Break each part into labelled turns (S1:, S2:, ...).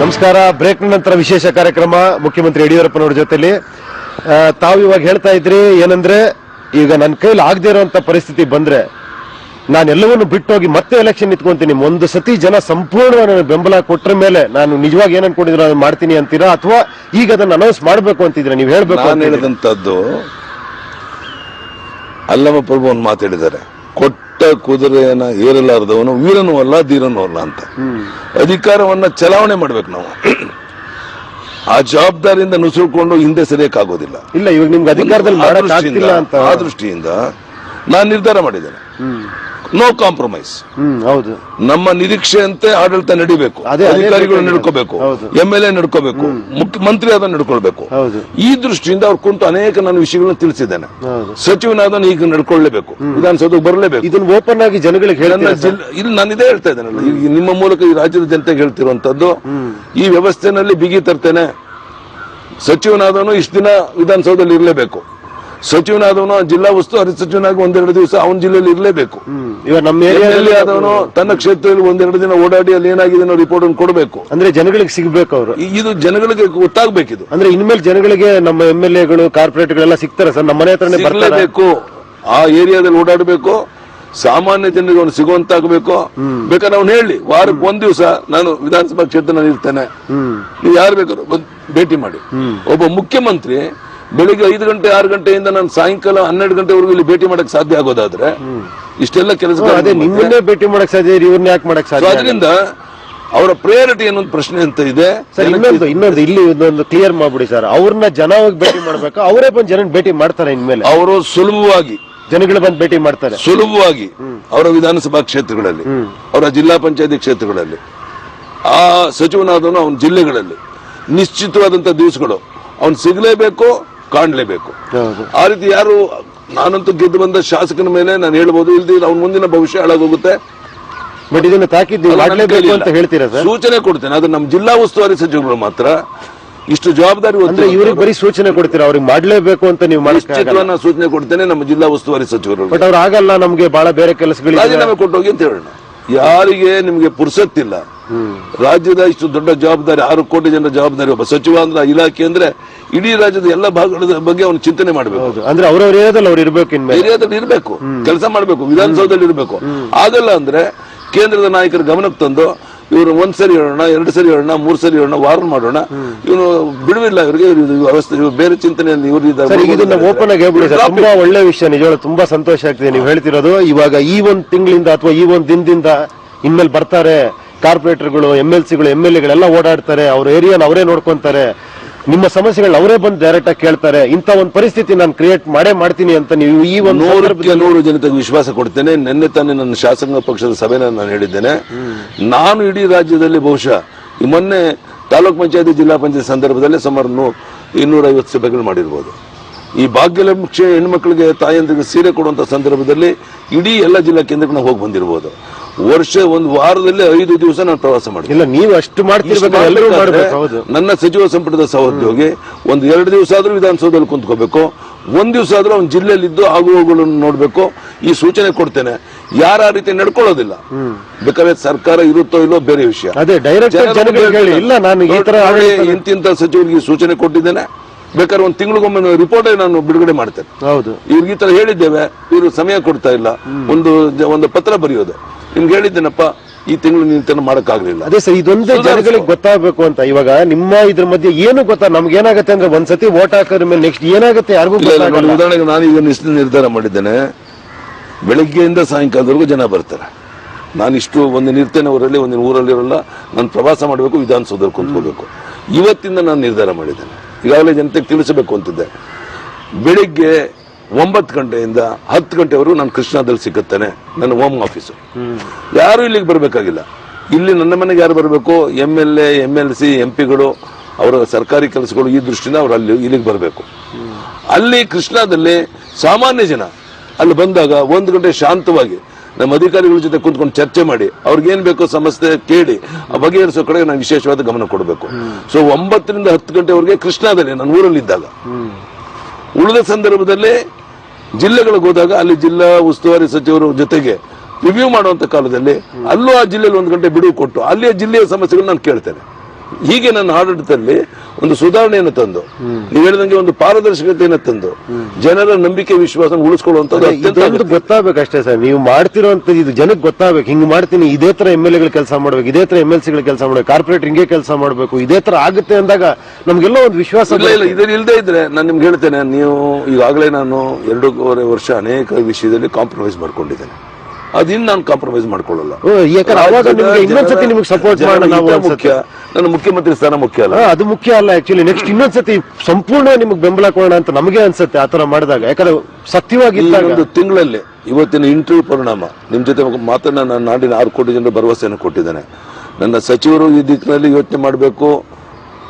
S1: ನಮಸ್ಕಾರ. ಬ್ರೇಕ್ ನಂತರ ವಿಶೇಷ ಕಾರ್ಯಕ್ರಮ ಮುಖ್ಯಮಂತ್ರಿ ಯಡಿಯೂರಪ್ಪನವ್ರ ಜೊತೆಲಿ. ತಾವು ಇವಾಗ ಹೇಳ್ತಾ ಇದ್ರಿ ಏನಂದ್ರೆ ಈಗ ನನ್ನ ಕೈಲಿ ಆಗದೆ ಇರುವಂತ ಪರಿಸ್ಥಿತಿ ಬಂದ್ರೆ ನಾನೆಲ್ಲವನ್ನು ಬಿಟ್ಟೋಗಿ ಮತ್ತೆ ಎಲೆಕ್ಷನ್ ನಿಂತ್ಕೊಂತೀನಿ. ಒಂದು ಸತಿ ಜನ ಸಂಪೂರ್ಣ ನನಗೆ ಬೆಂಬಲ ಕೊಟ್ಟರ ಮೇಲೆ ನಾನು ನಿಜವಾಗಿ ಏನ್ ಅನ್ಕೊಂಡಿದ್ರು ಅದನ್ನ ಮಾಡ್ತೀನಿ ಅಂತೀರಾ? ಅಥವಾ ಈಗ ಅದನ್ನ ಅನೌನ್ಸ್ ಮಾಡಬೇಕು ಅಂತಿದ್ರೆ ನೀವು ಹೇಳ್ಬೇಕು
S2: ನಾನು? ಹೇಳಿದಂತದ್ದು ಅಲ್ಲಮ ಪ್ರಭು ಒಂದು ಮಾತಾಡಿದ್ದಾರೆ ಕೊಟ್ಟ ಕುದುರೆಯನ್ನ ಏರಲಾರದವನು ವೀರನೂ ಅಲ್ಲ ಧೀರನೂ ಅಲ್ಲ ಅಂತ. ಅಧಿಕಾರವನ್ನ ಚಲಾವಣೆ ಮಾಡ್ಬೇಕು ನಾವು. ಆ ಜವಾಬ್ದಾರಿಯಿಂದ ನುಸುಳ್ಕೊಂಡು ಹಿಂದೆ ಸರಿಯಕ್ಕಾಗೋದಿಲ್ಲ.
S1: ಇಲ್ಲ ಇವಾಗ ನಿಮ್ಗೆ ಅಧಿಕಾರದಲ್ಲಿ
S2: ಆ ದೃಷ್ಟಿಯಿಂದ ನಾನು ನಿರ್ಧಾರ ಮಾಡಿದ್ದೇನೆ. ನೋ ಕಾಂಪ್ರಮೈಸ್
S1: ಹೌದು.
S2: ನಮ್ಮ ನಿರೀಕ್ಷೆಯಂತೆ ಆಡಳಿತ ನಡಿಬೇಕು. ಅಧಿಕಾರಿಗಳು. ನಡ್ಕೋಬೇಕು. ಎಂ ಎಲ್ ಎ ನಡ್ಕೋಬೇಕು. ಮುಖ್ಯಮಂತ್ರಿ ಅದನ್ನು ನಡ್ಕೊಳ್ಬೇಕು. ಈ ದೃಷ್ಟಿಯಿಂದ ಅವ್ರು ಕುಂತು ಅನೇಕ ನಾನು ವಿಷಯಗಳನ್ನ ತಿಳಿಸಿದ್ದೇನೆ.
S1: ಹೌದು.
S2: ಸಚಿವನಾದನು ಈಗ ನಡ್ಕೊಳ್ಳೇಬೇಕು. ವಿಧಾನಸೌಧಕ್ಕೆ ಬರಲೇಬೇಕು.
S1: ಇದನ್ನು ಓಪನ್ ಆಗಿ ಜನಗಳಿಗೆ
S2: ಇಲ್ಲಿ ನಾನು ಇದೇ ಹೇಳ್ತಾ ಇದ್ದೇನೆ ನಿಮ್ಮ ಮೂಲಕ ಈ ರಾಜ್ಯದ ಜನತೆಗೆ ಹೇಳ್ತಿರುವಂತದ್ದು ಈ ವ್ಯವಸ್ಥೆನಲ್ಲಿ ಬಿಗಿ ತರ್ತೇನೆ. ಸಚಿವನಾದನು ಇಷ್ಟು ದಿನ ವಿಧಾನಸೌಧದಲ್ಲಿ ಇರಲೇಬೇಕು. ಸಚಿವನಾದವನು ಜಿಲ್ಲಾ ಉಸ್ತುವಾರಿ ಸಚಿವನಾಗಿ ಒಂದೆರಡು ದಿವಸ ಅವನ ಜಿಲ್ಲೆಯಲ್ಲಿ ಇರಲೇಬೇಕು.
S1: ಇವಾಗ ನಮ್ಮ ಏರಿಯಾದಲ್ಲಿ
S2: ಆದವನು ತನ್ನ ಕ್ಷೇತ್ರದಲ್ಲಿ ಒಂದೆರಡು ದಿನ ಓಡಾಡಿ ಅಲ್ಲಿ ಏನಾಗಿದೆ ಅನ್ನೋ ರಿಪೋರ್ಟ್ ಅನ್ನು ಕೊಡಬೇಕು.
S1: ಅಂದ್ರೆ ಜನಗಳಿಗೆ ಸಿಗ್ಬೇಕು ಅವರು.
S2: ಇದು ಜನಗಳಿಗೆ ಗೊತ್ತಾಗ್ಬೇಕಿದು.
S1: ಅಂದ್ರೆ ಇನ್ಮೇಲೆ ಜನಗಳಿಗೆ ನಮ್ಮ ಎಂ ಎಲ್ ಎಗಳು ಕಾರ್ಪೊರೇಟ್ಗಳೆಲ್ಲ ಸಿಗ್ತಾರೆ ಸರ್. ನಮ್ಮ ಮನೆ ಹತ್ರನೇ
S2: ಬರಲೇಬೇಕು ಆ ಏರಿಯಾದಲ್ಲಿ ಓಡಾಡಬೇಕು. ಸಾಮಾನ್ಯ ಜನರಿಗೆ ಅವನು ಸಿಗುವಂತಾಗಬೇಕು. ಬೇಕಾದ್ರೆ ಅವ್ನು ಹೇಳಿ ವಾರಕ್ಕೆ ಒಂದ್ ದಿವಸ ನಾನು ವಿಧಾನಸಭಾ ಕ್ಷೇತ್ರ ನಾನು ಇರ್ತೇನೆ ನೀವು ಯಾರು ಬೇಕಾದ್ರೂ ಭೇಟಿ ಮಾಡಿ. ಒಬ್ಬ ಮುಖ್ಯಮಂತ್ರಿ ಬೆಳಿಗ್ಗೆ ಐದು ಗಂಟೆ ಆರು ಗಂಟೆಯಿಂದ ನಾನು ಸಾಯಂಕಾಲ ಹನ್ನೆರಡು ಗಂಟೆವರೆಗೂ ಇಲ್ಲಿ ಭೇಟಿ ಮಾಡಕ್ ಸಾಧ್ಯ ಆಗೋದಾದ್ರೆ ಇಷ್ಟೆಲ್ಲ ಕೆಲಸ
S1: ನಿಮ್ಮನ್ನೇ ಭೇಟಿ ಮಾಡಕ್ ಸಾಧ್ಯ ಇವ್ರನ್ನ ಯಾಕೆ ಮಾಡಕ್ ಸಾಧ್ಯ?
S2: ಅದರಿಂದ ಅವರ ಪ್ರಯಾರಿಟಿ ಅನ್ನೊಂದು ಪ್ರಶ್ನೆ ಅಂತ ಇದೆ.
S1: ಸರ್ ಇನ್ನೊಂದು ಇನ್ನೊಂದು ಇಲ್ಲಿ ಒಂದು ಕ್ಲಿಯರ್ ಮಾಡ್ಬಿಡಿ ಸರ್. ಅವ್ರನ್ನ ಜನ ಹೋಗಿ ಭೇಟಿ ಮಾಡ್ಬೇಕು? ಅವರೇ ಬಂದು ಜನ ಭೇಟಿ ಮಾಡ್ತಾರೆ ಇನ್ಮೇಲೆ?
S2: ಅವರು ಸುಲಭವಾಗಿ
S1: ಜನಗಳು ಬಂದು ಭೇಟಿ ಮಾಡ್ತಾರೆ?
S2: ಸುಲಭವಾಗಿ ಅವರ ವಿಧಾನಸಭಾ ಕ್ಷೇತ್ರಗಳಲ್ಲಿ ಅವರ ಜಿಲ್ಲಾ ಪಂಚಾಯತಿ ಕ್ಷೇತ್ರಗಳಲ್ಲಿ ಆ ಸಚಿವನಾದವನು ಅವನ ಜಿಲ್ಲೆಗಳಲ್ಲಿ ನಿಶ್ಚಿತವಾದಂತ ದಿವಸಗಳು ಅವನು ಸಿಗಲೇಬೇಕು ಕಾಣಲೇಬೇಕು. ಆ ರೀತಿ ಯಾರು ನಾನಂತೂ ಗೆದ್ದು ಬಂದ ಶಾಸಕನ ಮೇಲೆ ನಾನು ಹೇಳ್ಬೋದು ಇಲ್ದಿ ಅವ್ನ ಮುಂದಿನ ಭವಿಷ್ಯ ಹಾಳಾಗೋಗುತ್ತೆ.
S1: ಬಟ್ ಇದನ್ನ ಮಾಡ್ಲೇಬೇಕು. ಅಂತ ಹೇಳ್ತೀರಾ ಸರ್?
S2: ಸೂಚನೆ ಕೊಡ್ತೇನೆ ಅದು ನಮ್ಮ ಜಿಲ್ಲಾ ಉಸ್ತುವಾರಿ ಸಚಿವರು ಮಾತ್ರ ಇಷ್ಟು ಜವಾಬ್ದಾರಿ
S1: ಅಂದ್ರೆ ಇವ್ರಿಗೆ ಬರೀ ಸೂಚನೆ ಕೊಡ್ತೀರಾ ಅವ್ರಿಗೆ ಮಾಡಲೇಬೇಕು ಅಂತ ನೀವು
S2: ನಿಶ್ಚಿತವನ್ನ ಸೂಚನೆ ಕೊಡ್ತೇನೆ ನಮ್ಮ ಜಿಲ್ಲಾ ಉಸ್ತುವಾರಿ ಸಚಿವರು
S1: ಬಟ್ ಅವ್ರು ಆಗಲ್ಲ ನಮ್ಗೆ ಬಹಳ ಬೇರೆ ಕೆಲಸಗಳಿದೆ.
S2: ರಾಜೀನಾಮೆ ಕೊಟ್ಟೋಗಿ ಅಂತ ಹೇಳೋಣ. ಯಾರಿಗೆ ನಿಮಗೆ ಪುರ್ಸತ್ತಿಲ್ಲ. ರಾಜ್ಯದ ಇಷ್ಟು ದೊಡ್ಡ ಜವಾಬ್ದಾರಿ ಆರು ಕೋಟಿ ಜನರ ಜವಾಬ್ದಾರಿ ಒಬ್ಬ ಸಚಿವ ಅಂದ್ರೆ ಇಲಾಖೆ ಅಂದ್ರೆ ಇಡೀ ರಾಜ್ಯದ ಎಲ್ಲ ಭಾಗಗಳ ಬಗ್ಗೆ ಅವನು ಚಿಂತನೆ ಮಾಡಬೇಕು.
S1: ಅಂದ್ರೆ ಅವ್ರವ್ರ ಏರಿಯಾದಲ್ಲಿ ಅವ್ರು ಇರಬೇಕು ಇನ್ಮೇಲೆ.
S2: ಏರಿಯಾದಲ್ಲಿ ಇರಬೇಕು. ಕೆಲಸ ಮಾಡಬೇಕು. ವಿಧಾನಸೌಧದಲ್ಲಿ ಇರಬೇಕು. ಆಗಲ್ಲ ಅಂದ್ರೆ ಕೇಂದ್ರದ ನಾಯಕರ ಗಮನಕ್ಕೆ ತಂದು ಇವರು ಒಂದ್ ಸರಿ ಹೇಳೋಣ ಎರಡು ಸರಿ ಹೇಳೋಣ ಮೂರ್ ಸರಿ ಹೇಳೋಣ ವಾರ್ ಮಾಡೋಣ. ಇವನು ಬಿಡುವಿಲ್ಲ. ಇವರಿಗೆ ವ್ಯವಸ್ಥೆ ಬೇರೆ ಚಿಂತನೆಯಲ್ಲಿ ಇವರು
S1: ಓಪನ್ ಆಗಿ ಹೇಳ್ಬಿಡಿ ಸರ್. ತುಂಬಾ ಒಳ್ಳೆ ವಿಷಯ ನಿಜವಾಗ ತುಂಬಾ ಸಂತೋಷ ಆಗ್ತಿದೆ. ನೀವು ಹೇಳ್ತಿರೋದು. ಇವಾಗ ಈ ಒಂದ್ ತಿಂಗಳಿಂದ ಅಥವಾ ಈ ಒಂದ್ ದಿನದಿಂದ ಇನ್ಮೇಲೆ ಬರ್ತಾರೆ. ಕಾರ್ಪೊರೇಟರ್ಗಳು ಎಂ ಎಲ್ ಸಿಗಳು ಎಂ ಎಲ್ ಎಗಳೆಲ್ಲ ಓಡಾಡ್ತಾರೆ. ಅವ್ರ ಏರಿಯಾನ ಅವರೇ ನೋಡ್ಕೊಂತಾರೆ. ನಿಮ್ಮ ಸಮಸ್ಯೆಗಳನ್ನ ಅವರೇ ಬಂದು ಡೈರೆಕ್ಟ್ ಆಗಿ ಕೇಳ್ತಾರೆ. ಇಂಥ ಒಂದು ಪರಿಸ್ಥಿತಿ ನಾನು ಕ್ರಿಯೇಟ್ ಮಾಡೇ ಮಾಡ್ತೀನಿ ಅಂತ ನೀವು ಈ ಒಂದು
S2: ನೂರಕ್ಕೆ ನೂರು ಜನತೆಗೆ ವಿಶ್ವಾಸ ಕೊಡ್ತೇನೆ. ನಿನ್ನೆ ತಾನೇ ನನ್ನ ಶಾಸಕ ಪಕ್ಷದ ಸಭೆನ ನಾನು ಹೇಳಿದ್ದೇನೆ. ನಾನು ಇಡೀ ರಾಜ್ಯದಲ್ಲಿ ಬಹುಶಃ ಮೊನ್ನೆ ತಾಲೂಕ್ ಪಂಚಾಯತಿ ಜಿಲ್ಲಾ ಪಂಚಾಯತ್ ಸಂದರ್ಭದಲ್ಲಿ ಸುಮಾರು ನೂ ಇನ್ನೂರ ಐವತ್ತು ಸಭೆಗಳು ಮಾಡಿರ್ಬೋದು. ಈ ಭಾಗ್ಯಲಕ್ಷ್ಮಿ ಹೆಣ್ಮಕ್ಳಿಗೆ ತಾಯಂದಿರಿಗೆ ಸೀರೆ ಕೊಡುವಂತ ಸಂದರ್ಭದಲ್ಲಿ ಇಡೀ ಎಲ್ಲ ಜಿಲ್ಲಾ ಕೇಂದ್ರಗಳನ್ನ ಹೋಗಿ ಬಂದಿರ್ಬೋದು. ವರ್ಷ ಒಂದು ವಾರದಲ್ಲಿ ಐದು ದಿವಸ ನಾನು ಪ್ರವಾಸ ಮಾಡ್ತೀನಿ
S1: ಇಲ್ಲ ನೀವು ಅಷ್ಟು ಮಾಡ್ತಿರ್ಬೇಕು
S2: ನನ್ನ ಸಚಿವ ಸಂಪುಟದ ಸಹೋದ್ಯೋಗಿ ಒಂದು ಎರಡು ದಿವಸ ಆದ್ರೂ ವಿಧಾನಸೌಧದಲ್ಲಿ ಕುಂತ್ಕೋಬೇಕು ಒಂದ್ ದಿವಸ ಆದ್ರೂ ಅವ್ನ ಜಿಲ್ಲೆಯಲ್ಲಿದ್ದು ಆಗು ಹೋಗುಗಳನ್ನು ನೋಡ್ಬೇಕು ಈ ಸೂಚನೆ ಕೊಡ್ತೇನೆ. ಯಾರ ಆ ರೀತಿ ನಡ್ಕೊಳ್ಳೋದಿಲ್ಲ. ಬೇಕಾದ್ರೆ ಸರ್ಕಾರ ಇರುತ್ತೋ ಇಲ್ಲೋ ಬೇರೆ ವಿಷಯ. ಇಂತಿಂತ ಸಚಿವರಿಗೆ ಸೂಚನೆ ಕೊಟ್ಟಿದ್ದೇನೆ. ಬೇಕಾದ್ರೆ ಒಂದು ತಿಂಗಳಿಗೊಮ್ಮೆ ರಿಪೋರ್ಟ್ ನಾನು ಬಿಡುಗಡೆ ಮಾಡ್ತೇನೆ.
S1: ಹೌದು.
S2: ಇವ್ರಿಗೆ ಈ ತರ ಹೇಳಿದ್ದೇವೆ ಇವರು ಸಮಯ ಕೊಡ್ತಾ ಇಲ್ಲ. ಒಂದು ಒಂದು ಪತ್ರ ಬರೆಯೋದು. ನಿಮ್ಗೆ ಹೇಳಿದ್ದೇನಪ್ಪ ಈ ತಿಂಗಳು ನಿಂತನ ಮಾಡಕ್ ಮಾಡಕ್ಕಾಗ್ಲಿಲ್ಲ.
S1: ಅದೇ ಸರ್ ಇದೊಂದೇ. ಜನಗಳಿಗೆ ಗೊತ್ತಾಗಬೇಕು ಅಂತ. ಇವಾಗ ನಿಮ್ಮ ಇದ್ರ ಮಧ್ಯೆ ಏನು ಗೊತ್ತಾ? ನಮ್ಗೆ ಏನಾಗುತ್ತೆ ಅಂದ್ರೆ ಒಂದ್ಸತಿ ವೋಟ್ ಹಾಕೋದ್ರ ಮೇಲೆ ನೆಕ್ಸ್ಟ್ ಏನಾಗುತ್ತೆ ಯಾರಿಗೂ
S2: ಉದಾಹರಣೆಗೆ ನಾನು ಈಗ ನಿಶ್ಚಿತ ನಿರ್ಧಾರ ಮಾಡಿದ್ದೇನೆ. ಬೆಳಿಗ್ಗೆಯಿಂದ ಸಾಯಂಕಾಲದವರೆಗೂ ಜನ ಬರ್ತಾರೆ. ನಾನು ಇಷ್ಟು ಒಂದು ನಿರ್ತೇನೆ ಊರಲ್ಲಿ ಒಂದಿನ ಊರಲ್ಲಿ ಇರಲ್ಲ ನಾನು ಪ್ರವಾಸ ಮಾಡಬೇಕು ವಿಧಾನಸೌಧದಲ್ಲಿ ಕುಂತ್ಕೋಬೇಕು ಇವತ್ತಿಂದ ನಾನು ನಿರ್ಧಾರ ಮಾಡಿದ್ದೇನೆ. ಈಗಾಗಲೇ ಜನತೆಗೆ ತಿಳಿಸಬೇಕು ಅಂತಿದ್ದೆ. ಬೆಳಿಗ್ಗೆ ಒಂಬತ್ತು ಗಂಟೆಯಿಂದ ಹತ್ತು ಗಂಟೆವರೆಗೂ ನಾನು ಕೃಷ್ಣಾದಲ್ಲಿ ಸಿಗುತ್ತೇನೆ ನನ್ನ ಹೋಮ್ ಆಫೀಸು ಯಾರು ಇಲ್ಲಿಗೆ ಬರಬೇಕಾಗಿಲ್ಲ. ಇಲ್ಲಿ ನನ್ನ ಮನೆಗೆ ಯಾರು ಬರಬೇಕು? M L A M L C M ಪಿಗಳು ಅವರ ಸರ್ಕಾರಿ ಕೆಲಸಗಳು ಈ ದೃಷ್ಟಿಯಿಂದ ಅವರು ಅಲ್ಲಿ ಇಲ್ಲಿಗೆ ಬರಬೇಕು. ಅಲ್ಲಿ ಕೃಷ್ಣಾದಲ್ಲಿ ಸಾಮಾನ್ಯ ಜನ ಅಲ್ಲಿ ಬಂದಾಗ ಒಂದು ಗಂಟೆ ಶಾಂತವಾಗಿ ನಮ್ಮ ಅಧಿಕಾರಿಗಳ ಜೊತೆ ಕುಂತ್ಕೊಂಡು ಚರ್ಚೆ ಮಾಡಿ ಅವ್ರಿಗೆ ಏನ್ ಬೇಕೋ ಸಮಸ್ಯೆ ಕೇಳಿ ಆ ಬಗೆಹರಿಸೋ ಕಡೆ ನಾವು ವಿಶೇಷವಾದ ಗಮನ ಕೊಡಬೇಕು. ಸೊ ಒಂಬತ್ತರಿಂದ ಹತ್ತು ಗಂಟೆವರೆಗೆ ಕೃಷ್ಣಾದಲ್ಲಿ ನನ್ನ ಊರಲ್ಲಿ ಇದ್ದಾಗ ಉಳಿದ ಸಂದರ್ಭದಲ್ಲಿ ಜಿಲ್ಲೆಗಳಿಗೆ ಹೋದಾಗ ಅಲ್ಲಿ ಜಿಲ್ಲಾ ಉಸ್ತುವಾರಿ ಸಚಿವರ ಜೊತೆಗೆ ರಿವ್ಯೂ ಮಾಡುವಂತ ಕಾಲದಲ್ಲಿ ಅಲ್ಲೂ ಆ ಜಿಲ್ಲೆಯಲ್ಲಿ ಒಂದು ಗಂಟೆ ಬಿಡುವು ಕೊಟ್ಟು ಅಲ್ಲಿಯ ಜಿಲ್ಲೆಯ ಸಮಸ್ಯೆಗಳು ನಾನು ಕೇಳ್ತೇನೆ. ಹೀಗೆ ನನ್ನ ಆಡಳಿತದಲ್ಲಿ ಒಂದು ಸುಧಾರಣೆಯನ್ನು ತಂದು ನೀವು ಹೇಳಿದಂಗೆ ಒಂದು ಪಾರದರ್ಶಕತೆಯನ್ನು ತಂದು ಜನರ ನಂಬಿಕೆ ವಿಶ್ವಾಸ
S1: ಉಳಿಸ್ಕೊಳ್ಳುವಂತದ್ದು ಗೊತ್ತಾಗಬೇಕಷ್ಟೇ ಸರ್. ನೀವು ಮಾಡ್ತಿರೋಂತ ಇದು ಜನಕ್ಕೆ ಗೊತ್ತಾಗಬೇಕು. ಹಿಂಗ್ ಮಾಡ್ತೀನಿ ಇದೇ ತರ ಎಂ ಎಲ್ ಎಗಳು ಕೆಲಸ ಮಾಡ್ಬೇಕು ಇದೇ ತರ ಎಂ ಎಲ್ ಸಿಗಳು ಕೆಲಸ ಮಾಡ್ಬೇಕು ಕಾರ್ಪೊರೇಟ್ ಹಿಂಗೆ ಕೆಲಸ ಮಾಡ್ಬೇಕು ಇದೇ ತರ ಆಗುತ್ತೆ ಅಂದಾಗ ನಮ್ಗೆಲ್ಲ ಒಂದು ವಿಶ್ವಾಸ
S2: ಇಲ್ಲ ಇಲ್ಲ ಇದ್ರ ಇಲ್ಲದೆ ಇದ್ರೆ ನಾನು ನಿಮ್ಗೆ ಹೇಳ್ತೇನೆ ನೀವು ಈಗಾಗಲೇ ನಾನು ಎರಡೂವರೆ ವರ್ಷ ಅನೇಕ ವಿಷಯದಲ್ಲಿ ಕಾಂಪ್ರಮೈಸ್ ಮಾಡ್ಕೊಂಡಿದ್ದೇನೆ. ಅದಿನ್ನು ನಾನು ಕಾಂಪ್ರಮೈಸ್ ಮಾಡ್ಕೊಳ್ಳಲ್ಲ.
S1: ಯಾಕಂದ್ರೆ ಅವಾಗ ನಿಮ್ಗೆ ಇನ್ನೊಂದ್ಸತಿ ನಿಮಗೆ support ಮಾಡೋಣ ನಾವು
S2: ಮುಖ್ಯ. ನನ್ನ ಮುಖ್ಯಮಂತ್ರಿ ಸ್ಥಾನ ಮುಖ್ಯ ಅಲ್ಲ.
S1: ಅದು ಮುಖ್ಯ ಅಲ್ಲ ಆಕ್ಚುಲಿ ನೆಕ್ಸ್ಟ್ ಇನ್ನೊಂದ್ಸತಿ ಸಂಪೂರ್ಣ ನಿಮ್ಗೆ ಬೆಂಬಲ ಕೊಡೋಣ ಅಂತ ನಮಗೆ ಅನ್ಸುತ್ತೆ ಆತರ ಮಾಡಿದಾಗ. ಯಾಕಂದ್ರೆ ಸತ್ಯವಾಗಿ
S2: ಒಂದು ತಿಂಗಳಲ್ಲಿ ಇವತ್ತಿನ ಇಂಟರ್ವ್ಯೂ ಪರಿಣಾಮ. ನಿಮ್ ಜೊತೆ ಮಾತನ್ನ ನಾನು ನಾಡಿನ ಆರು ಕೋಟಿ ಜನರು ಭರವಸೆಯನ್ನು ಕೊಟ್ಟಿದ್ದೇನೆ. ನನ್ನ ಸಚಿವರು ಈ ದಿಕ್ಕಿನಲ್ಲಿ ಯೋಚನೆ ಮಾಡಬೇಕು.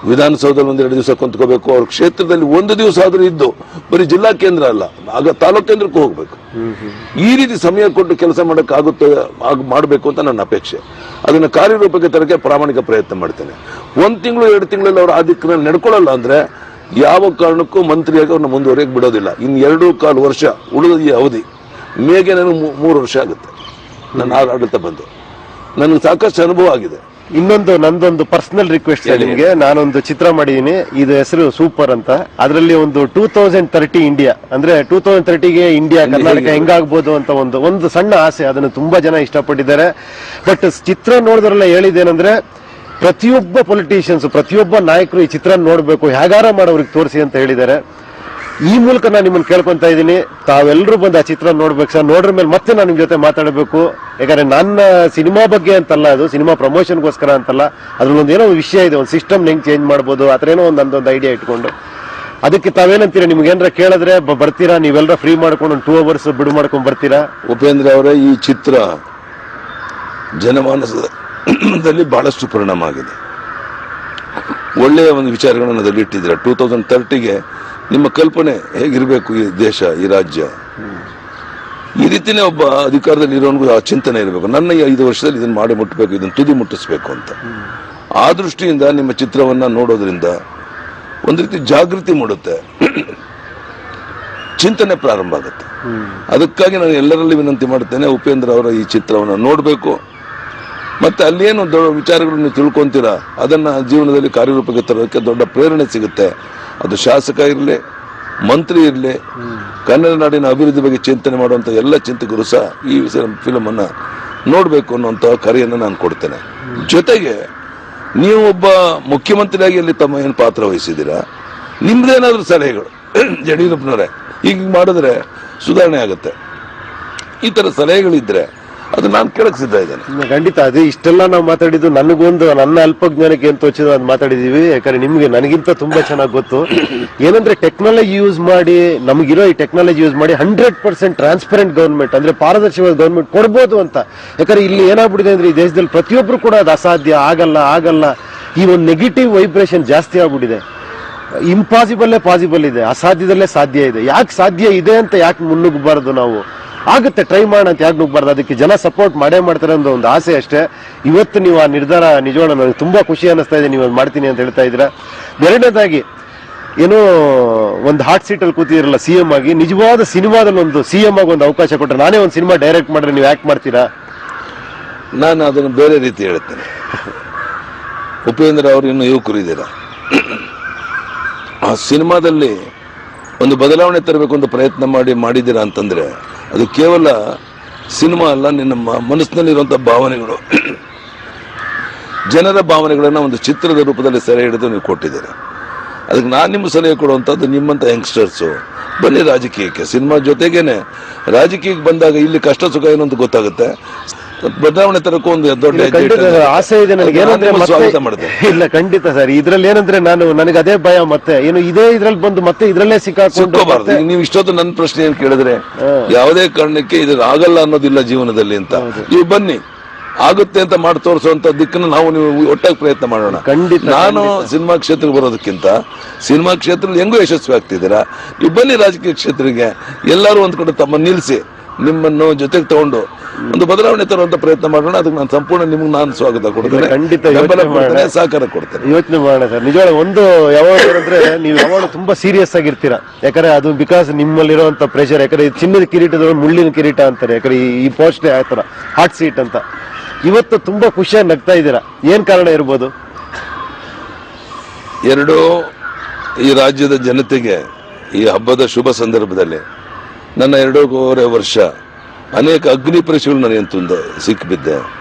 S2: ವಿಧಾನಸೌಧದಲ್ಲಿ ಒಂದೆರಡು ದಿವಸ ಕುಂತ್ಕೋಬೇಕು. ಅವ್ರ ಕ್ಷೇತ್ರದಲ್ಲಿ ಒಂದು ದಿವಸ ಆದರೂ ಇದ್ದು, ಬರೀ ಜಿಲ್ಲಾ ಕೇಂದ್ರ ಅಲ್ಲ, ಆಗ ತಾಲೂಕು ಕೇಂದ್ರಕ್ಕೂ ಹೋಗ್ಬೇಕು. ಈ ರೀತಿ ಸಮಯ ಕೊಟ್ಟು ಕೆಲಸ ಮಾಡೋಕ್ಕಾಗುತ್ತೆ ಮಾಡಬೇಕು ಅಂತ ನನ್ನ ಅಪೇಕ್ಷೆ. ಅದನ್ನು ಕಾರ್ಯರೂಪಕ್ಕೆ ತರಕ್ಕೆ ಪ್ರಾಮಾಣಿಕ ಪ್ರಯತ್ನ ಮಾಡ್ತೇನೆ. ಒಂದು ತಿಂಗಳು, ಎರಡು ತಿಂಗಳಲ್ಲಿ ಅವರು ಆ ದಿಕ್ಕಿನಲ್ಲಿ ನಡ್ಕೊಳ್ಳಲ್ಲ ಅಂದರೆ, ಯಾವ ಕಾರಣಕ್ಕೂ ಮಂತ್ರಿಯಾಗಿ ಅವ್ರನ್ನ ಮುಂದುವರಿಯಕ್ಕೆ ಬಿಡೋದಿಲ್ಲ. ಇನ್ನು ಎರಡು ಕಾಲು ವರ್ಷ ಉಳಿದ ಈ ಅವಧಿ. ಮೇಗೆ ನನಗೆ ಮೂರು ವರ್ಷ ಆಗುತ್ತೆ. ನನ್ನ ಆಡಳಿತ ಬಂದು. ನನಗೆ ಸಾಕಷ್ಟು ಅನುಭವ ಆಗಿದೆ.
S1: ಇನ್ನೊಂದು ನಂದೊಂದು ಪರ್ಸನಲ್ ರಿಕ್ವೆಸ್ಟ್ ನಿಮ್ಗೆ. ನಾನೊಂದು ಚಿತ್ರ ಮಾಡಿದೀನಿ. ಇದು ಹೆಸರು ಸೂಪರ್ ಅಂತ. ಅದರಲ್ಲಿ ಒಂದು ಟೂ ತೌಸಂಡ್ ತರ್ಟಿ ಇಂಡಿಯಾ ಅಂದ್ರೆ ಟೂ ತೌಸಂಡ್ ತರ್ಟಿಗೆ ಇಂಡಿಯಾ ಕರ್ನಾಟಕ ಹೆಂಗಾಗ್ಬೋದು ಅಂತ ಒಂದು ಒಂದು ಸಣ್ಣ ಆಸೆ. ಅದನ್ನು ತುಂಬಾ ಜನ ಇಷ್ಟಪಟ್ಟಿದ್ದಾರೆ. ಬಟ್ ಚಿತ್ರ ನೋಡಿದ್ರೆಲ್ಲ ಹೇಳಿದೇನಂದ್ರೆ ಪ್ರತಿಯೊಬ್ಬ ಪೊಲಿಟಿಷಿಯನ್ಸ್ ಪ್ರತಿಯೊಬ್ಬ ನಾಯಕರು ಈ ಚಿತ್ರ ನೋಡ್ಬೇಕು. ಹೇಗಾರ ಮಾಡೋರಿಗೆ ತೋರಿಸಿ ಅಂತ ಹೇಳಿದ್ದಾರೆ. ಈ ಮೂಲಕ ನಾನು ನಿಮ್ಮನ್ನು ಕೇಳ್ಕೊಂತ ಇದ್ದೀನಿ. ತಾವೆಲ್ಲರೂ ಬಂದು ಆ ಚಿತ್ರ ನೋಡ್ಬೇಕು ಸರ್. ನೋಡ್ರ ಮೇಲೆ ಮತ್ತೆ ನಾನು ನಿಮ್ಮ ಜೊತೆ ಮಾತಾಡಬೇಕು. ಯಾಕಂದ್ರೆ ನನ್ನ ಸಿನಿಮಾ ಬಗ್ಗೆ ಅಂತಲ್ಲ ಅದು, ಸಿನಿಮಾ ಪ್ರಮೋಷನ್ಗೋಸ್ಕರ ಅಂತಲ್ಲ. ಒಂದು ಏನೋ ಒಂದು ವಿಷಯ ಇದೆ, ಒಂದು ಸಿಸ್ಟಮ್ ಹೆಂಗೆ ಚೇಂಜ್ ಮಾಡ್ಬೋದು, ಆ ಏನೋ ಒಂದು ನಂದೊಂದು ಐಡಿಯಾ ಇಟ್ಕೊಂಡು. ಅದಕ್ಕೆ ತಾವೇನಂತೀರಾ? ನಿಮ್ಗೆ ಏನಾರ ಕೇಳಿದ್ರೆ ಬರ್ತೀರಾ? ನೀವೆಲ್ಲರ ಫ್ರೀ ಮಾಡ್ಕೊಂಡು ಒಂದು ಟೂ ಅವರ್ಸ್ ಬಿಡು ಮಾಡ್ಕೊಂಡು ಬರ್ತೀರಾ?
S2: ಉಪೇಂದ್ರ ಅವರೇ, ಈ ಚಿತ್ರ ಜನಮಾನಸದಲ್ಲಿ ಬಹಳಷ್ಟು ಪರಿಣಾಮ ಆಗಿದೆ. ಒಳ್ಳೆಯ ಒಂದು ವಿಚಾರಗಳನ್ನು ಅದರಲ್ಲಿ ಇಟ್ಟಿದ್ದೀರ ಟೂ ತೌಸಂಡ್ ತರ್ಟಿಗೆ ನಿಮ್ಮ ಕಲ್ಪನೆ ಹೇಗಿರಬೇಕು ಈ ದೇಶ, ಈ ರಾಜ್ಯ? ಈ ರೀತಿನೇ ಒಬ್ಬ ಅಧಿಕಾರದಲ್ಲಿ ಇರೋನ್ಗೂ ಆ ಚಿಂತನೆ ಇರಬೇಕು. ನನ್ನ ಈ ಐದು ವರ್ಷದಲ್ಲಿ ಇದನ್ನು ಮಾಡಿ ಮುಟ್ಟಬೇಕು ಇದನ್ನು ತುದಿ ಮುಟ್ಟಿಸ್ಬೇಕು ಅಂತ. ಆ ದೃಷ್ಟಿಯಿಂದ ನಿಮ್ಮ ಚಿತ್ರವನ್ನ ನೋಡೋದ್ರಿಂದ ಒಂದು ರೀತಿ ಜಾಗೃತಿ ಮೂಡುತ್ತೆ. ಚಿಂತನೆ ಪ್ರಾರಂಭ ಆಗುತ್ತೆ. ಅದಕ್ಕಾಗಿ ನಾನು ಎಲ್ಲರಲ್ಲಿ ವಿನಂತಿ ಮಾಡ್ತೇನೆ, ಉಪೇಂದ್ರ ಅವರ ಈ ಚಿತ್ರವನ್ನು ನೋಡಬೇಕು. ಮತ್ತೆ ಅಲ್ಲೇನು ದೊಡ್ಡ ವಿಚಾರಗಳನ್ನು ತಿಳ್ಕೊತೀರಾ? ಅದನ್ನ ಜೀವನದಲ್ಲಿ ಕಾರ್ಯರೂಪಕ್ಕೆ ತರೋದಕ್ಕೆ ದೊಡ್ಡ ಪ್ರೇರಣೆ ಸಿಗುತ್ತೆ. ಅದು ಶಾಸಕ ಇರಲಿ, ಮಂತ್ರಿ ಇರಲಿ, ಕನ್ನಡ ನಾಡಿನ ಅಭಿವೃದ್ಧಿ ಬಗ್ಗೆ ಚಿಂತನೆ ಮಾಡುವಂತ ಎಲ್ಲ ಚಿಂತಕರು ಸಹ ಈ ಫಿಲಮ್ ಅನ್ನ ನೋಡಬೇಕು ಅನ್ನುವಂತ ಕರೆಯನ್ನು ನಾನು ಕೊಡ್ತೇನೆ. ಜೊತೆಗೆ ನೀವು ಒಬ್ಬ ಮುಖ್ಯಮಂತ್ರಿಯಾಗಿ ಅಲ್ಲಿ ತಮ್ಮ ಏನು ಪಾತ್ರ ವಹಿಸಿದ್ದೀರಾ? ನಿಮ್ದೇನಾದ್ರೂ ಸಲಹೆಗಳು? ಯಡಿಯೂರಪ್ಪನವರೇ ಹೀಗೆ ಮಾಡಿದ್ರೆ ಸುಧಾರಣೆ ಆಗುತ್ತೆ. ಈ ಥರ ಸಲಹೆಗಳಿದ್ರೆ ಅದು ನಾನು ಕೇಳಕ್ ಸಿದ್ಧ ಇದ್ದೇನೆ
S1: ಖಂಡಿತ, ಅದೇ ಇಷ್ಟೆಲ್ಲ ನಾವು ಮಾತಾಡಿದ್ದು ನನಗೊಂದು, ನನ್ನ ಅಲ್ಪ ಜ್ಞಾನಕ್ಕೆ ಏನ್ ತೋಚಿದ ಅದು ಮಾತಾಡಿದೀವಿ ಯಾಕಂದ್ರೆ ನಿಮ್ಗೆ ನನಗಿಂತ ತುಂಬಾ ಚೆನ್ನಾಗಿ ಗೊತ್ತು. ಏನಂದ್ರೆ ಟೆಕ್ನಾಲಜಿ ಯೂಸ್ ಮಾಡಿ, ನಮಗಿರೋ ಈ ಟೆಕ್ನಾಲಜಿ ಯೂಸ್ ಮಾಡಿ ಹಂಡ್ರೆಡ್ ಪರ್ಸೆಂಟ್ ಟ್ರಾನ್ಸ್ಪರೆಂಟ್ ಗೌರ್ಮೆಂಟ್ ಅಂದ್ರೆ ಪಾರದರ್ಶಕವಾದ ಗೌರ್ಮೆಂಟ್ ಕೊಡ್ಬೋದು ಅಂತ. ಯಾಕಂದ್ರೆ ಇಲ್ಲಿ ಏನಾಗ್ಬಿಟ್ಟಿದೆ ಅಂದ್ರೆ ಈ ದೇಶದಲ್ಲಿ ಪ್ರತಿಯೊಬ್ರು ಕೂಡ ಅದು ಅಸಾಧ್ಯ, ಆಗಲ್ಲ ಆಗಲ್ಲ. ಈ ಒಂದು ನೆಗೆಟಿವ್ ವೈಬ್ರೇಷನ್ ಜಾಸ್ತಿ ಆಗ್ಬಿಟ್ಟಿದೆ. ಇಂಪಾಸಿಬಲ್ಲೇ ಪಾಸಿಬಲ್ ಇದೆ. ಅಸಾಧ್ಯದಲ್ಲೇ ಸಾಧ್ಯ ಇದೆ. ಯಾಕೆ ಸಾಧ್ಯ ಇದೆ ಅಂತ ಯಾಕೆ ಮುನ್ನುಗ್ಗಬಾರದು ನಾವು? ಆಗುತ್ತೆ ಟ್ರೈ ಮಾಡೋಣ ಅಂತ ಯಾಕೆ ನುಗ್ಬಾರ್ದು. ಅದಕ್ಕೆ ಜನ ಸಪೋರ್ಟ್ ಮಾಡೇ ಮಾಡ್ತಾರೆ ಅನ್ನೋ ಒಂದು ಆಸೆ ಅಷ್ಟೇ. ಇವತ್ತು ನೀವು ಆ ನಿರ್ಧಾರ ನಿಜವಾಣ ನನಗೆ ತುಂಬಾ ಖುಷಿ ಅನಿಸ್ತಾ ಇದೆ, ನೀವು ಮಾಡ್ತೀನಿ ಅಂತ ಹೇಳ್ತಾ ಇದ್ದೀರಾ. ಎರಡನೇದಾಗಿ, ಏನೋ ಒಂದು ಹಾಟ್ ಸೀಟ್ ಅಲ್ಲಿ ಕೂತಿದಿರಲ್ಲ ಸಿ ಎಂ ಆಗಿ, ನಿಜವಾದ ಸಿನಿಮಾದಲ್ಲಿ ಒಂದು ಸಿ ಎಂ ಆಗಿ ಒಂದು ಅವಕಾಶ ಕೊಟ್ಟರೆ ನಾನೇ ಒಂದು ಸಿನಿಮಾ ಡೈರೆಕ್ಟ್ ಮಾಡಿದ್ರೆ ನೀವು ಯಾಕೆ ಮಾಡ್ತೀರಾ?
S2: ನಾನು ಅದನ್ನು ಬೇರೆ ರೀತಿ ಹೇಳ್ತೇನೆ. ಉಪೇಂದ್ರ ಅವರು ಇನ್ನು ಯುವಕರು ಇದ್ದೀರ? ಆ ಸಿನಿಮಾದಲ್ಲಿ ಒಂದು ಬದಲಾವಣೆ ತರಬೇಕು ಅಂತ ಪ್ರಯತ್ನ ಮಾಡಿ ಮಾಡಿದ್ದೀರಾ ಅಂತಂದ್ರೆ ಅದು ಕೇವಲ ಸಿನಿಮಾ ಅಲ್ಲ, ನಿನ್ನ ಮನಸ್ಸಿನಲ್ಲಿರುವಂಥ ಭಾವನೆಗಳು. ಜನರ ಭಾವನೆಗಳನ್ನ ಒಂದು ಚಿತ್ರದ ರೂಪದಲ್ಲಿ ಸೆರೆ ಹಿಡಿದು ನೀವು ಕೊಟ್ಟಿದ್ದೀರಿ. ಅದಕ್ಕೆ ನಾನು ನಿಮ್ಮ ಸಲಹೆ ಕೊಡುವಂಥದ್ದು ನಿಮ್ಮಂಥ ಯಂಗ್ಸ್ಟರ್ಸು. ಬನ್ನಿ ರಾಜಕೀಯಕ್ಕೆ, ಸಿನಿಮಾ ಜೊತೆಗೇನೆ. ರಾಜಕೀಯಕ್ಕೆ ಬಂದಾಗ ಇಲ್ಲಿ ಕಷ್ಟ ಸುಖ ಏನು ಅಂತ ಗೊತ್ತಾಗುತ್ತೆ? ಬದಲಾವಣೆ ತರಕ್ಕೂ ಒಂದು ದೊಡ್ಡ
S1: ಖಂಡಿತ ಆಸೆ ಇದೆ ನನಗೆ. ಏನಂದ್ರೆ ಮತ್ತೆ ಇಲ್ಲ ಖಂಡಿತ ಸರ್. ಇದ್ರಲ್ಲಿ ಏನಂದ್ರೆ ನಾನು ನನಗೆ ಅದೇ ಭಯ ಮತ್ತೆ. ಏನು ಇದೇ ಇದ್ರಲ್ಲಿ ಬಂದು ಮತ್ತೆ ಇದ್ರಲ್ಲೇ ಸಿಕ್ಕಾಕೊಂಡು
S2: ಸಿಕ್ಕೋಬಾರ್ದು ಈಗ ನೀವು ಇಷ್ಟೊತ್ತು ನನ್ನ ಪ್ರಶ್ನೆ ಏನ್ ಕೇಳಿದ್ರೆ ಯಾವುದೇ ಕಾರಣಕ್ಕೆ ಇದು ಆಗಲ್ಲ ಅನ್ನೋದಿಲ್ಲ ಜೀವನದಲ್ಲಿ ಅಂತ. ನೀವು ಬನ್ನಿ. ಆಗುತ್ತೆ ಅಂತ ಮಾಡಿ ತೋರಿಸುವಂತ ದಿಕ್ಕನ್ನು ನಾವು ನೀವು ಒಟ್ಟಾಗಿ ಪ್ರಯತ್ನ ಮಾಡೋಣ.
S1: ಖಂಡಿತ,
S2: ನಾನು ಸಿನಿಮಾ ಕ್ಷೇತ್ರಕ್ಕೆ ಬರೋದಕ್ಕಿಂತ ಸಿನಿಮಾ ಕ್ಷೇತ್ರದಲ್ಲಿ ಹೆಂಗೋ ಯಶಸ್ವಿ ಆಗ್ತಿದ್ದೀರಾ? ನೀವು ಬನ್ನಿ ರಾಜಕೀಯ ಕ್ಷೇತ್ರಕ್ಕೆ. ಎಲ್ಲರೂ ಒಂದ್ ಕಡೆ ತಮ್ಮ ನಿಲ್ಲಿಸಿ ನಿಮ್ಮನ್ನು ಜೊತೆಗೆ ತಗೊಂಡು ಒಂದು ಬದಲಾವಣೆ ತರುವಂತ ಪ್ರಯತ್ನ ಮಾಡೋಣ. ಅದಕ್ಕೆ ನಾನು ಸಂಪೂರ್ಣ ನಿಮ್ಗೆ ನಾನು ಸ್ವಾಗತ ಕೊಡ್ತೇನೆ.
S1: ಖಂಡಿತ
S2: ಬೆಂಬಲ
S1: ಯೋಚ್ನೆ
S2: ಕೊಡ್ತೇನೆ ಸಹಕಾರ ಕೊಡ್ತೇನೆ.
S1: ಯೋಚನೆ ಮಾಡೋಣ ಸರ್. ನಿಜವಾಗ ಒಂದು ಯಾವಾಗ ಅಂದ್ರೆ ನೀವು ಯಾವಾಗ ತುಂಬಾ ಸೀರಿಯಸ್ ಆಗಿರ್ತೀರಾ. ಯಾಕಂದ್ರೆ ಅದು ಬಿಕಾಸ್ ನಿಮ್ಮಲ್ಲಿರುವಂತ ಪ್ರೆಷರ್ ಯಾಕಂದ್ರೆ ಚಿನ್ನದ ಕಿರೀಟದ ಮುಳ್ಳಿನ ಕಿರೀಟ ಅಂತಾರೆ. ಯಾಕಂದ್ರೆ ಈ- ಪೋಸ್ಟ್ ಆತರ ಹಾಟ್ ಸೀಟ್ ಅಂತ. ಇವತ್ತು ತುಂಬಾ ಖುಷಿಯಾಗಿ ನಗ್ತಾ ಇದ್ದೀರಾ. ಏನ್ ಕಾರಣ ಇರ್ಬೋದು?
S2: ಎರಡು ಈ ರಾಜ್ಯದ ಜನತೆಗೆ ಈ ಹಬ್ಬದ ಶುಭ ಸಂದರ್ಭದಲ್ಲಿ ನನ್ನ ಎರಡೂವರೆ ವರ್ಷ ಅನೇಕ ಅಗ್ನಿ ಪರೀಕ್ಷೆಗಳು ನನಗೆ ತುಂದೆ ಸಿಕ್ಕಿಬಿದ್ದೆ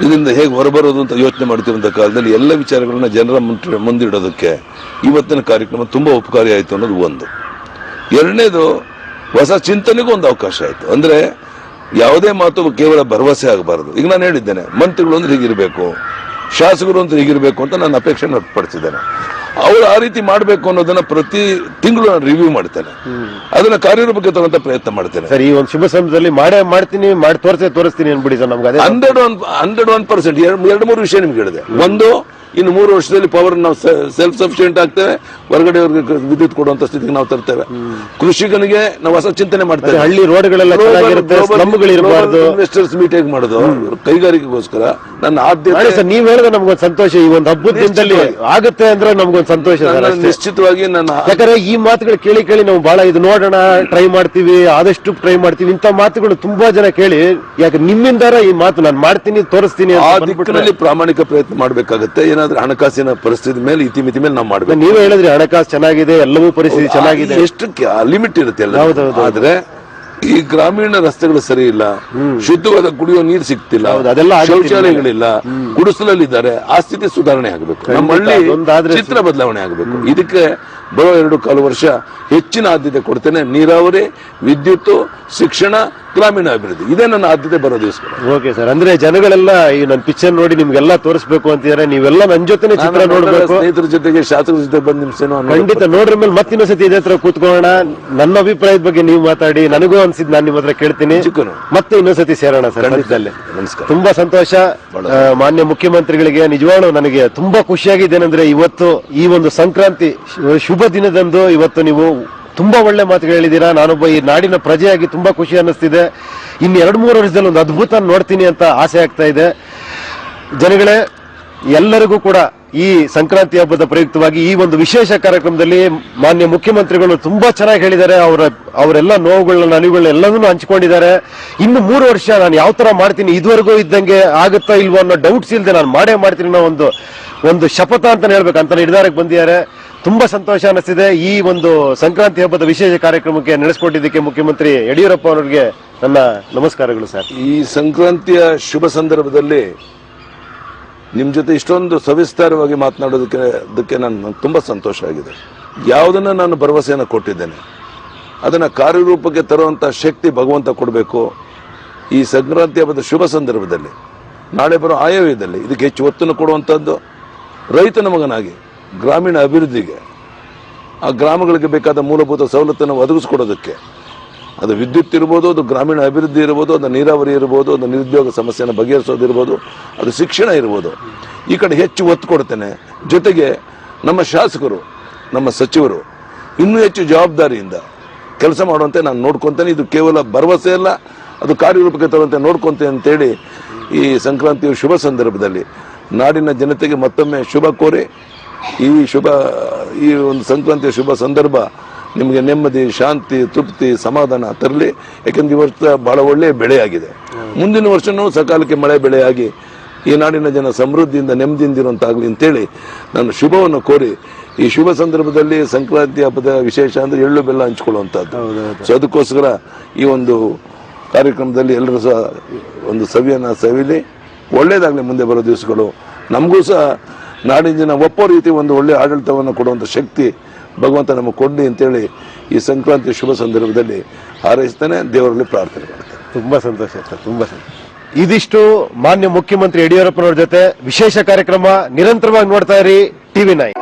S2: ಇದರಿಂದ ಹೇಗೆ ಹೊರಬರೋದು ಅಂತ ಯೋಚನೆ ಮಾಡ್ತಿರುವಂಥ ಕಾಲದಲ್ಲಿ ಎಲ್ಲ ವಿಚಾರಗಳನ್ನ ಜನರ ಮುಂದೆ ಮುಂದಿಡೋದಕ್ಕೆ ಇವತ್ತಿನ ಕಾರ್ಯಕ್ರಮ ತುಂಬಾ ಉಪಕಾರಿ ಆಯಿತು ಅನ್ನೋದು ಒಂದು. ಎರಡನೇದು ಹೊಸ ಚಿಂತನೆಗೂ ಒಂದು ಅವಕಾಶ ಆಯಿತು. ಅಂದ್ರೆ ಯಾವುದೇ ಮಾತು ಕೇವಲ ಭರವಸೆ ಆಗಬಾರದು. ಈಗ ನಾನು ಹೇಳಿದ್ದೇನೆ, ಮಂತ್ರಿಗಳು ಅಂದ್ರೆ ಹೀಗಿರಬೇಕು. ಶಾಸಕರು ಅಂತ ಹೀಗಿರಬೇಕು ಅಂತ ನಾನು ಅಪೇಕ್ಷೆ ವ್ಯಕ್ತಪಡಿಸಿದ್ದೇನೆ ಅವರು ಆ ರೀತಿ ಮಾಡಬೇಕು ಅನ್ನೋದನ್ನ ಪ್ರತಿ ತಿಂಗಳು ನಾನು ರಿವ್ಯೂ ಮಾಡ್ತೇನೆ. ಅದನ್ನ ಕಾರ್ಯರೂಪಕ್ಕೆ ತಗೊಂತ ಪ್ರಯತ್ನ ಮಾಡ್ತೇನೆ.
S1: ಸರ್ ಈ ಒಂದು ಶುಭ ಸಮಯದಲ್ಲಿ ಮಾಡೇ ಮಾಡ್ತೀನಿ ಮಾಡಿ ತೋರಿಸೇ ತೋರಿಸ್ತೀನಿ ಅನ್ಬಿಡಿ ಸರ್ ನಮ್ಗೆ ಅದೇ
S2: hundred one hundred one percent ಎರಡು ಮೂರು ವಿಷಯ ನಿಮ್ಗೆ ಹೇಳಿದೆ. ಒಂದು ಇನ್ನು ಮೂರು ವರ್ಷದಲ್ಲಿ ಪವರ್ ನಾವು ಸೆಲ್ಫ್ ಸಫಿಷಿಯೆಂಟ್ ಆಗ್ತೇವೆ. ಹೊರಗಡೆ ವಿದ್ಯುತ್ ಕೊಡುವಂತ ಸ್ಥಿತಿಗೆ ನಾವು ತರ್ತೇವೆ. ಕೃಷಿಕನಿಗೆ ನಾವು ಹೊಸ ಚಿಂತನೆ ಮಾಡ್ತೇವೆ
S1: ಹಳ್ಳಿ ರೋಡ್ಗಳೆಲ್ಲ
S2: ಇನ್ವೆಸ್ಟರ್ಸ್ ಮೀಟ್ ಹೇಗೆ ಮಾಡೋದು? ಕೈಗಾರಿಕೆಗೋಸ್ಕರ ನನ್ನ ಆದ್ಯತೆ
S1: ನೀವ್ ಹೇಳಿದ್ರೆ ನಮ್ಗೊಂದು ಸಂತೋಷ ಈ ಒಂದು ಹಬ್ಬದ ದಿನದಲ್ಲಿ ಆಗುತ್ತೆ ಅಂದ್ರೆ ನಮ್ಗೊಂದು ಸಂತೋಷ.
S2: ನಿಶ್ಚಿತವಾಗಿ ನನ್ನ
S1: ಯಾಕಂದ್ರೆ ಈ ಮಾತುಗಳು ಕೇಳಿ ಕೇಳಿ ನಾವು ಬಹಳ ಇದು ನೋಡೋಣ ಟ್ರೈ ಮಾಡ್ತೀವಿ ಆದಷ್ಟು ಟ್ರೈ ಮಾಡ್ತೀವಿ. ಇಂಥ ಮಾತುಗಳು ತುಂಬಾ ಜನ ಕೇಳಿ ಯಾಕೆ ನಿಮ್ಮಿಂದಾರ ಈ ಮಾತು ನಾನು ಮಾಡ್ತೀನಿ ತೋರಿಸ್ತೀನಿ
S2: ಪ್ರಾಮಾಣಿಕ ಪ್ರಯತ್ನ ಮಾಡಬೇಕಾಗತ್ತೆ. ಏನಾದ್ರೂ ಹಣಕಾಸಿನ ಪರಿಸ್ಥಿತಿ ಮೇಲೆ ಇತಿಮಿತಿ ಮೇಲೆ ನಾವು ಮಾಡ್ಬೇಕು.
S1: ನೀವೇ ಹೇಳಿದ್ರೆ ಹಣಕಾಸು ಚೆನ್ನಾಗಿದೆ ಎಲ್ಲವೂ ಪರಿಸ್ಥಿತಿ ಚೆನ್ನಾಗಿದೆ.
S2: ಎಷ್ಟು ಲಿಮಿಟ್ ಇರುತ್ತೆ ಎಲ್ಲ
S1: ಹೌದೌದು.
S2: ಆದ್ರೆ ಈ ಗ್ರಾಮೀಣ ರಸ್ತೆಗಳು ಸರಿ ಇಲ್ಲ ಶುದ್ಧವಾದ ಕುಡಿಯೋ ನೀರು ಸಿಗ್ತಿಲ್ಲ
S1: ಹೌದು, ಅದೆಲ್ಲ ಆಗುತ್ತೆ
S2: ಶೌಚಾಲಯಗಳಿಲ್ಲ ಗುಡಿಸಲಲ್ಲಿದ್ದಾರೆ ಆ ಸ್ಥಿತಿ ಸುಧಾರಣೆ ಆಗಬೇಕು. ನಮ್ಮ ಹಳ್ಳಿ
S1: ಅದೊಂದಾದ್ರೆ
S2: ಚಿತ್ರ ಬದಲಾವಣೆ ಆಗಬೇಕು. ಇದಕ್ಕೆ ಬರೋ ಎರಡು ಕಾಲು ವರ್ಷ ಹೆಚ್ಚಿನ ಆದ್ಯತೆ ಕೊಡ್ತೇನೆ. ನೀರಾವರಿ ವಿದ್ಯುತ್ ಶಿಕ್ಷಣ ಗ್ರಾಮೀಣ ಅಭಿವೃದ್ಧಿ ಇದೇ ನನ್ನ ಆದ್ಯತೆ ಬರೋ ದಿವಸ
S1: ಓಕೆ ಸರ್ ಅಂದ್ರೆ ಜನಗಳೆಲ್ಲ ಈ ನನ್ನ ಪಿಕ್ಚರ್ ನೋಡಿ ನಿಮ್ಗೆಲ್ಲ ತೋರಿಸ್ಬೇಕು ಅಂತಿದ್ದಾರೆ ನೀವೆಲ್ಲ ನನ್ನ ಜೊತೆನೆ ಚಿತ್ರ ನೋಡಬೇಕು.
S2: ಸ್ನೇಹಿತರ ಜೊತೆಗೆ ಶಾಸಕರ ಜೊತೆ ಬಂದ ನಿಮಿಷನೋ
S1: ಖಂಡಿತ ನೋಡ್ರ ಮೇಲೆ ಮತ್ತಿನ್ನೊಂದ್ಸತಿ ಇದೇ ಹತ್ರ ಕೂತ್ಕೊಳ್ಳೋಣ. ನನ್ನ ಅಭಿಪ್ರಾಯದ ಬಗ್ಗೆ ನೀವು ಮಾತಾಡಿ ನನಗೂ ಅನ್ಸಿದ್ ನಾನು ನಿಮ್ಮ ಹತ್ರ ಕೇಳ್ತೀನಿ.
S2: ಚಿಕ್ಕನು.
S1: ಮತ್ತೆ ಇನ್ನೊಂದ್ಸತಿ ಸೇರೋಣ ಸರ್. ಮಧ್ಯದಲ್ಲಿ
S2: ನಮಸ್ಕಾರ.
S1: ತುಂಬಾ ಸಂತೋಷ. ಆ, ಮಾನ್ಯ ಮುಖ್ಯಮಂತ್ರಿಗಳಿಗೆ ನಿಜವಾಗ್ಲು ನನಗೆ ತುಂಬಾ ಖುಷಿಯಾಗಿದ್ದೇನೆಂದ್ರೆ ಇವತ್ತು ಈ ಒಂದು ಸಂಕ್ರಾಂತಿ ಶು- ಶುಭ ದಿನದಂದು ಇವತ್ತು ನೀವು ತುಂಬಾ ಒಳ್ಳೆ ಮಾತುಗಳು ಹೇಳಿದ್ದೀರಾ. ನಾನೊಬ್ಬ ಈ ನಾಡಿನ ಪ್ರಜೆಯಾಗಿ ತುಂಬಾ ಖುಷಿ ಅನ್ನಿಸ್ತಿದೆ. ಇನ್ನು ಎರಡು ಮೂರು ವರ್ಷದಲ್ಲಿ ಒಂದು ಅದ್ಭುತ ನೋಡ್ತೀನಿ ಅಂತ ಆಸೆ ಆಗ್ತಾ ಇದೆ. ಜನಗಳೇ, ಎಲ್ಲರಿಗೂ ಕೂಡ ಈ ಸಂಕ್ರಾಂತಿ ಹಬ್ಬದ ಪ್ರಯುಕ್ತವಾಗಿ ಈ ಒಂದು ವಿಶೇಷ ಕಾರ್ಯಕ್ರಮದಲ್ಲಿ ಮಾನ್ಯ ಮುಖ್ಯಮಂತ್ರಿಗಳು ತುಂಬಾ ಚೆನ್ನಾಗಿ ಹೇಳಿದ್ದಾರೆ. ಅವರ, ಅವರೆಲ್ಲ ನೋವುಗಳನ್ನ ಅಲಿವುಗಳನ್ನ ಎಲ್ಲದನ್ನು ಹಂಚಿಕೊಂಡಿದ್ದಾರೆ. ಇನ್ನು ಮೂರು ವರ್ಷ ನಾನು ಯಾವ ತರ ಮಾಡ್ತೀನಿ, ಇದುವರೆಗೂ ಇದ್ದಂಗೆ ಆಗುತ್ತಾ ಇಲ್ವೋ ಅನ್ನೋ ಡೌಟ್ಸ್ ಇಲ್ಲದೆ ನಾನು ಮಾಡೇ ಮಾಡ್ತೀನಿ ಅನ್ನೋ ಒಂದು ಒಂದು ಶಪಥ ಅಂತ ಹೇಳ್ಬೇಕು. ಅಂತ ನಿರ್ಧಾರಕ್ಕೆ ಬಂದಿದ್ದಾರೆ. ತುಂಬಾ ಸಂತೋಷ ಅನಿಸ್ತಿದೆ ಈ ಒಂದು ಸಂಕ್ರಾಂತಿ ಹಬ್ಬದ ವಿಶೇಷ ಕಾರ್ಯಕ್ರಮಕ್ಕೆ ನಡೆಸಿಕೊಟ್ಟಿದ್ದಕ್ಕೆ ಮುಖ್ಯಮಂತ್ರಿ ಯಡಿಯೂರಪ್ಪ ಅವರಿಗೆ ನನ್ನ ನಮಸ್ಕಾರಗಳು ಸರ್.
S2: ಈ ಸಂಕ್ರಾಂತಿಯ ಶುಭ ಸಂದರ್ಭದಲ್ಲಿ ನಿಮ್ ಜೊತೆ ಇಷ್ಟೊಂದು ಸವಿಸ್ತಾರವಾಗಿ ಮಾತನಾಡೋದಕ್ಕೆ, ಅದಕ್ಕೆ ನಾನು ತುಂಬಾ ಸಂತೋಷ ಆಗಿದೆ. ಯಾವುದನ್ನ ನಾನು ಭರವಸೆಯನ್ನು ಕೊಟ್ಟಿದ್ದೇನೆ. ಅದನ್ನ ಕಾರ್ಯರೂಪಕ್ಕೆ ತರುವಂತ ಶಕ್ತಿ ಭಗವಂತ ಕೊಡಬೇಕು. ಈ ಸಂಕ್ರಾಂತಿ ಹಬ್ಬದ ಶುಭ ಸಂದರ್ಭದಲ್ಲಿ ನಾಳೆ ಬರೋ ಆಯವ್ಯದಲ್ಲಿ ಇದಕ್ಕೆ ಹೆಚ್ಚು ಒತ್ತನ್ನು ಕೊಡುವಂಥದ್ದು ರೈತನ ಮಗನಾಗಿ ಗ್ರಾಮೀಣ ಅಭಿವೃದ್ಧಿಗೆ, ಆ ಗ್ರಾಮಗಳಿಗೆ ಬೇಕಾದ ಮೂಲಭೂತ ಸವಲತ್ತನ್ನು ಒದಗಿಸ್ಕೊಡೋದಕ್ಕೆ, ಅದು ವಿದ್ಯುತ್ ಇರ್ಬೋದು, ಅದು ಗ್ರಾಮೀಣ ಅಭಿವೃದ್ಧಿ ಇರ್ಬೋದು, ಅದು ನೀರಾವರಿ ಇರ್ಬೋದು, ಅದು ನಿರುದ್ಯೋಗ ಸಮಸ್ಯೆಯನ್ನು ಬಗೆಹರಿಸೋದಿರ್ಬೋದು ಅದು ಶಿಕ್ಷಣ ಇರ್ಬೋದು. ಈ ಕಡೆ ಹೆಚ್ಚು ಒತ್ತು ಕೊಡ್ತೇನೆ. ಜೊತೆಗೆ ನಮ್ಮ ಶಾಸಕರು, ನಮ್ಮ ಸಚಿವರು, ಇನ್ನೂ ಹೆಚ್ಚು ಜವಾಬ್ದಾರಿಯಿಂದ ಕೆಲಸ ಮಾಡುವಂತೆ ನಾನು ನೋಡ್ಕೊತೇನೆ. ಇದು ಕೇವಲ ಭರವಸೆ ಅಲ್ಲ, ಅದು ಕಾರ್ಯರೂಪಕ್ಕೆ ತರುವಂತೆ ನೋಡ್ಕೊತೇನೆ ಅಂತೇಳಿ ಈ ಸಂಕ್ರಾಂತಿಯ ಶುಭ ಸಂದರ್ಭದಲ್ಲಿ ನಾಡಿನ ಜನತೆಗೆ ಮತ್ತೊಮ್ಮೆ ಶುಭ ಕೋರಿ ಈ ಶುಭ ಈ ಒಂದು ಸಂಕ್ರಾಂತಿಯ ಶುಭ ಸಂದರ್ಭ ನಿಮಗೆ ನೆಮ್ಮದಿ ಶಾಂತಿ ತೃಪ್ತಿ ಸಮಾಧಾನ ತರಲಿ. ಯಾಕೆಂದ್ರೆ ಈ ವರ್ಷ ಬಹಳ ಒಳ್ಳೆಯ ಬೆಳೆಯಾಗಿದೆ. ಮುಂದಿನ ವರ್ಷನೂ ಸಕಾಲಕ್ಕೆ ಮಳೆ ಬೆಳೆಯಾಗಿ ಈ ನಾಡಿನ ಜನ ಸಮೃದ್ಧಿಯಿಂದ ನೆಮ್ಮದಿಯಿಂದ ನೆಮ್ಮದಿಯಿಂದಿರುವಂತಾಗಲಿ ಅಂತೇಳಿ ನಾನು ಶುಭವನ್ನು ಕೋರಿ ಈ ಶುಭ ಸಂದರ್ಭದಲ್ಲಿ ಸಂಕ್ರಾಂತಿ ಹಬ್ಬದ ವಿಶೇಷ ಅಂದ್ರೆ ಎಳ್ಳು ಬೆಲ್ಲ ಹಂಚ್ಕೊಳ್ಳುವಂಥದ್ದು. ಸೊ ಅದಕ್ಕೋಸ್ಕರ ಈ ಒಂದು ಕಾರ್ಯಕ್ರಮದಲ್ಲಿ ಎಲ್ಲರೂ ಸಹ ಒಂದು ಸವಿಯನ್ನು ಸವಿಲಿ ಒಳ್ಳೇದಾಗಲಿ ಮುಂದೆ ಬರೋ ದಿವಸಗಳು. ನಮಗೂ ಸಹ ನಾಡಿನ ಜನ ಒಪ್ಪೋ ರೀತಿ ಒಂದು ಒಳ್ಳೆಯ ಆಡಳಿತವನ್ನು ಕೊಡುವಂಥ ಶಕ್ತಿ ಭಗವಂತ ನಮಗೆ ಕೊಡಲಿ ಅಂತೇಳಿ ಈ ಸಂಕ್ರಾಂತಿ ಶುಭ ಸಂದರ್ಭದಲ್ಲಿ ಹಾರೈಸ್ತಾನೆ ದೇವರಲ್ಲಿ ಪ್ರಾರ್ಥನೆ ಮಾಡ್ತೇನೆ.
S1: ತುಂಬ ಸಂತೋಷ ಸರ್, ತುಂಬ ಸಂತೋಷ. ಇದಿಷ್ಟು ಮಾನ್ಯ ಮುಖ್ಯಮಂತ್ರಿ ಯಡಿಯೂರಪ್ಪನವ್ರ ಜೊತೆ ವಿಶೇಷ ಕಾರ್ಯಕ್ರಮ ನಿರಂತರವಾಗಿ ನೋಡ್ತಾ ಇರಿ, ಟಿವಿ ನೈನ್.